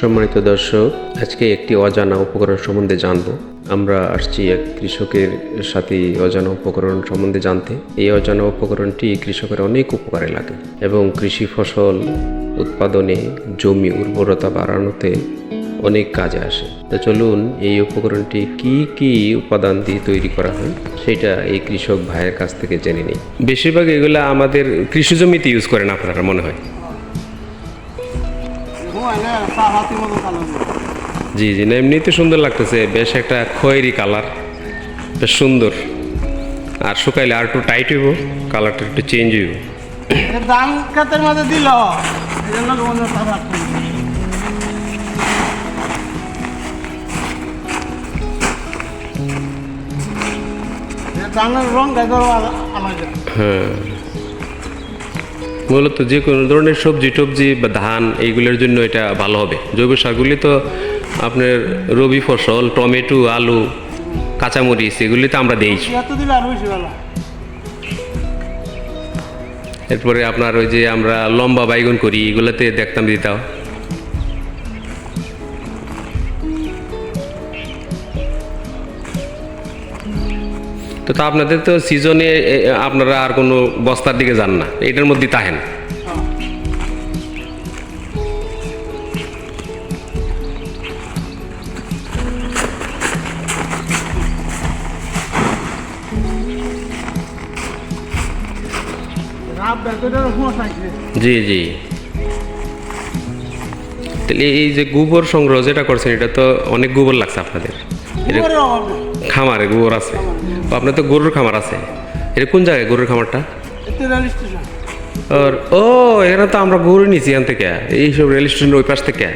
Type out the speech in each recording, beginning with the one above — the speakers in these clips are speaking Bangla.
সম্মানিত দর্শক, আজকে একটি অজানা উপকরণ সম্বন্ধে জানব। আমরা আসছি এক কৃষকের সাথে অজানা উপকরণ সম্বন্ধে জানতে। এই অজানা উপকরণটি কৃষকের অনেক উপকারে লাগে এবং কৃষি ফসল উৎপাদনে জমি উর্বরতা বাড়ানোতে অনেক কাজে আসে। তো চলুন, এই উপকরণটি কি কি উপাদান দিয়ে তৈরি করা হয়, সেটা এই কৃষক ভাইয়ের কাছ থেকে জেনে নিই। বেশিরভাগ এগুলা আমাদের কৃষি জমিতে ইউজ করেন আপনারা, মনে হয়। জি জি না এমনিতে সুন্দর লাগতেছে। বেশ একটা খয়েরি কালার বেশ সুন্দর। আর শুকাইলে আর একটু টাইট হইব কালারটা একটু চেঞ্জ হইব। ধান ক্ষেতের মধ্যে দিল ধানের রং হ্যাঁ। মূলত যে কোনো ধরনের সবজি টবজি বা ধান এইগুলোর জন্য এটা ভালো হবে। জৈব সারগুলি তো আপনার রবি ফসল টমেটো আলু কাঁচামরিচ এগুলি তো আমরা দিই। এরপরে আপনার ওই যে আমরা লম্বা বাইগুন করি এগুলোতে দেখতাম দিতাম। তো তা আপনাদের তো সিজনে আপনারা আর কোনো বস্তার দিকে যান না। এটার মধ্যে তাহেন জি জি। তাহলে এই যে গোবর সংগ্রহ যেটা করছেন এটা তো অনেক গোবর লাগছে আপনাদের। খামারে গোবর আছে। আপনার তো গরুর খামার আছে। এটা কোন জায়গায় গরুর খামারটা? আর ও এখানে তো আমরা গরু নিছি এখান থেকে। এইসব রেল স্টেশনের ওই পাশ থেকে।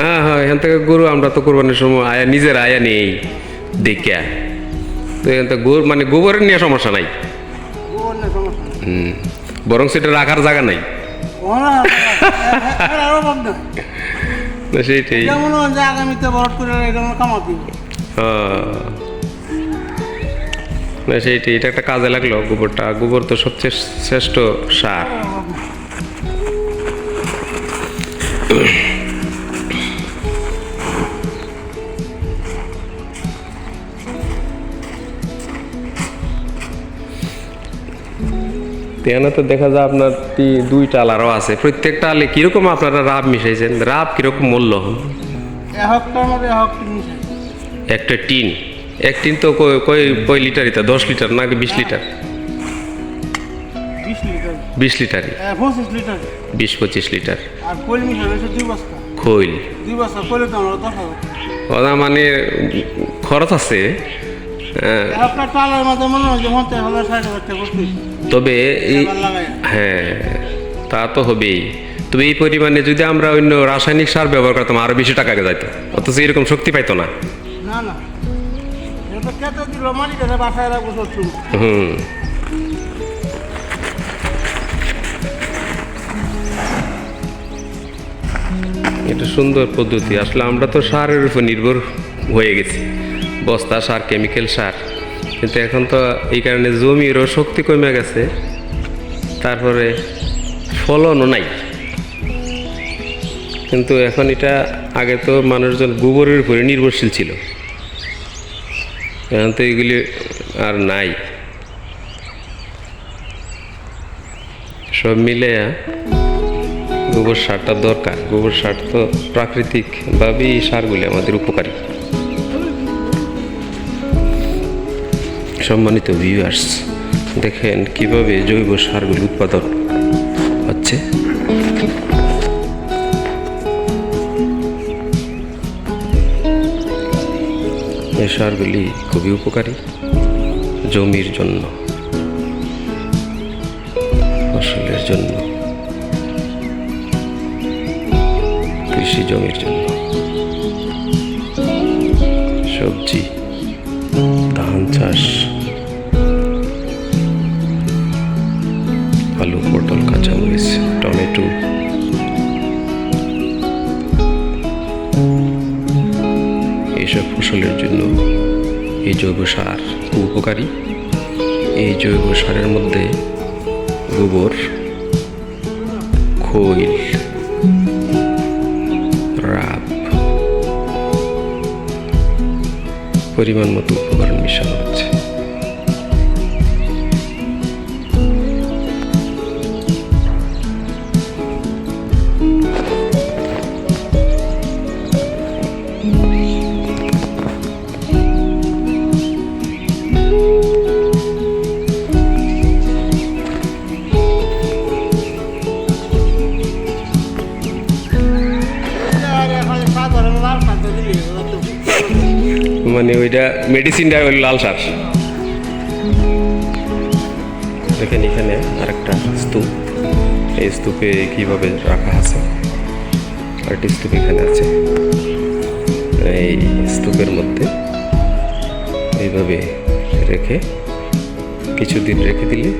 হ্যাঁ হ্যাঁ এখান থেকে গরু আমরা তো কোরবানির সময় আয়া নিজের আয়া নেই দেখে তো এখান থেকে গরু মানে গোবরের নিয়ে সমস্যা নেই। হুম বরং সেটা রাখার জায়গা নাই। তো সেইটাই। মনে হয় যে আগামীতে বরফ করে এটা আমরা কামাতে হ্যাঁ। না সেইটাই এটা একটা কাজে লাগল গোবরটা। গোবর তো সবচেয়ে শ্রেষ্ঠ সার। তেনা তো দেখা যায় আপনার তি- দুইটা আলারও আছে। প্রত্যেকটা আলে কীরকম আপনারা রাব মিশাইছেন? রাব কীরকম মূল্য? একটা টিন? এক টিন তো কয় কয় লিটার এটা দশ লিটার নাকি বিশ লিটার? বিশ লিটার। লিটারই? বিশ পঁচিশ লিটার। খৈল তো মানে খরচ আছে? তবে এই এবার হ্যাঁ তা তো হবেই। তবে এই পরিমাণে যদি আমরা অন্য রাসায়নিক সার ব্যবহার করতাম আরও বেশি টাকা যেত অথচ এরকম শক্তি পাইতো না। হুম। এটা সুন্দর পদ্ধতি। আসলে আমরা তো সারের উপর নির্ভর হয়ে গেছি। বস্তা সার কেমিক্যাল সার। কিন্তু এখন তো এই কারণে জমিরও শক্তি কমে গেছে। তারপরে ফলনও নাই। কিন্তু এখন এটা আগে তো মানুষজন গোবরের উপরে নির্ভরশীল ছিল। এখন তো এগুলি আর নাই। সব মিলে গোবর সারটা দরকার। গোবর সার তো প্রাকৃতিকভাবেই সারগুলি আমাদের উপকারী। সম্মানিত ভিউয়ার্স দেখেন কীভাবে জৈব সারগুলি উৎপাদন হচ্ছে। এই সারগুলি খুবই উপকারী জমির জন্য, ফসলের জন্য, কৃষি জমির জন্য। সবজি চাষ আলু পটল কাঁচামরিচ টমেটো এইসব ফসলের জন্য এই জৈব সার খুব উপকারী। এই জৈব সারের মধ্যে গোবর, খৈল, রাব, পরিমাণ মতো মানে ওইটা মেডিসিনটা ওই লাল সার দেখেন এখানে আরেকটা স্তূপ। এই স্তূপে কীভাবে রাখা আছে? আরেকটি স্তূপ এখানে আছে। এই স্তূপের মধ্যে এইভাবে রেখে কিছুদিন রেখে দিলে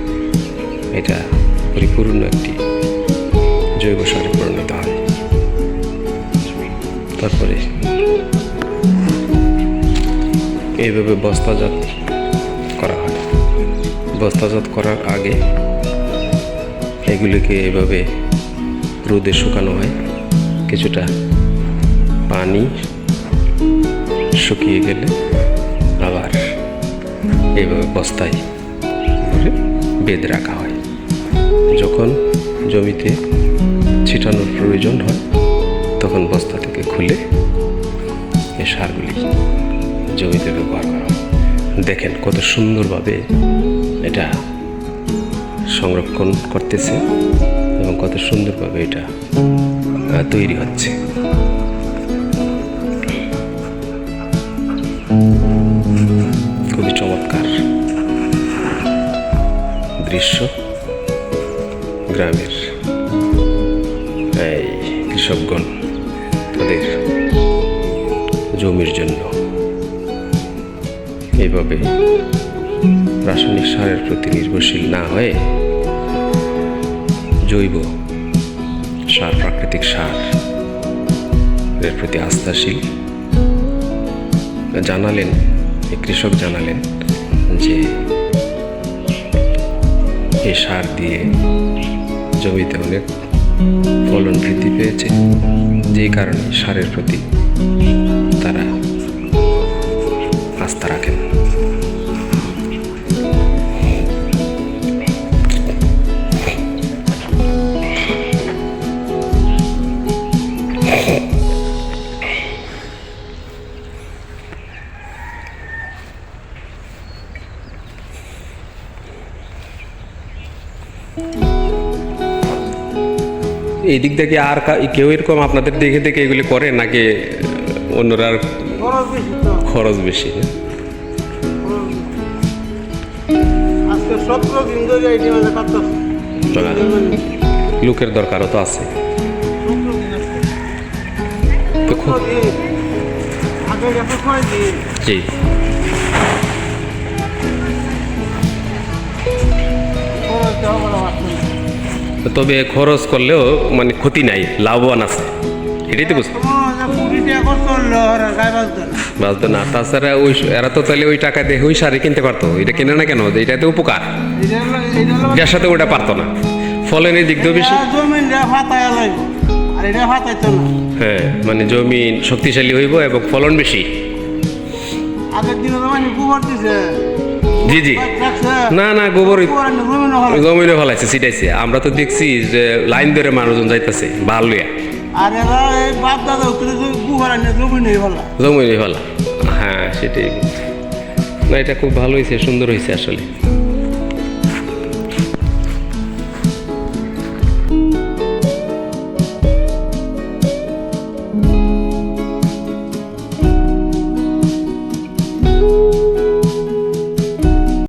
এটা পরিপূর্ণ একটি জৈব সারে পরিণত হয়। তারপরে এইভাবে বস্তাজাত করা হয়। বস্তাজাত করার আগে এগুলিকে এভাবে রোদে শুকানো হয়। কিছুটা পানি শুকিয়ে গেলে আবার এইভাবে বস্তায় ভরে বেঁধে রাখা হয়। যখন জমিতে ছিটানোর প্রয়োজন হয় তখন বস্তা থেকে খুলে এই সারগুলি জমিতে ব্যবহার করা দেখেন কত সুন্দরভাবে এটা সংরক্ষণ করতেছে এবং কত সুন্দরভাবে এটা তৈরি হচ্ছে। খুবই চমৎকার দৃশ্য গ্রামের, এই কৃষকগণ। তাদের জমির জন্য। এভাবে রাসায়নিক সারের প্রতি নির্ভরশীল না হয়ে জৈব সার, প্রাকৃতিক সার এর প্রতি আস্থাশীল। জানালেন কৃষক জানালেন যে এই সার দিয়ে জমিতে অনেক ফলন বৃদ্ধি পেয়েছে। যেই কারণে সারের প্রতি তারা আস্থা রাখেন। এই দিক থেকে আর কেউ এরকম আপনাদের দেখে দেখে এগুলি করে নাকি অন্যরা খরচ বেশি লোকের দরকারও তো আছে। জি। খরচ তবে খরচ করলেও মানে ক্ষতি নাই, লাভবান আছে। এটাই তো বুঝতে বাঁচতো না, তাছাড়া ওই এরা তো তাহলে ওই টাকা দিয়ে ওই শাড়ি কিনতে পারতো। এটা কিনে না কেন? এটা তো উপকার। এটার সাথে ওটা পারতো না। ফলনের দিক দিয়েও বেশি হ্যাঁ মানে জমি শক্তিশালী হইব এবং ফলন বেশি। আগের দিনে মানে গোবর দিছে। জি জি। না না গোবর জমিনে ফলাইছে ছিটাইছে। আমরা তো দেখছি যে লাইন ধরে মানুষজন যাইতেছে ভালো লইয়া। আর এরা এই বাপ দাদা উত্তরে গোবর এনে জমিনে হলো জমিনে ফলা হ্যাঁ সেটাই। না এটা খুব ভালো হয়েছে সুন্দর হয়েছে আসলে।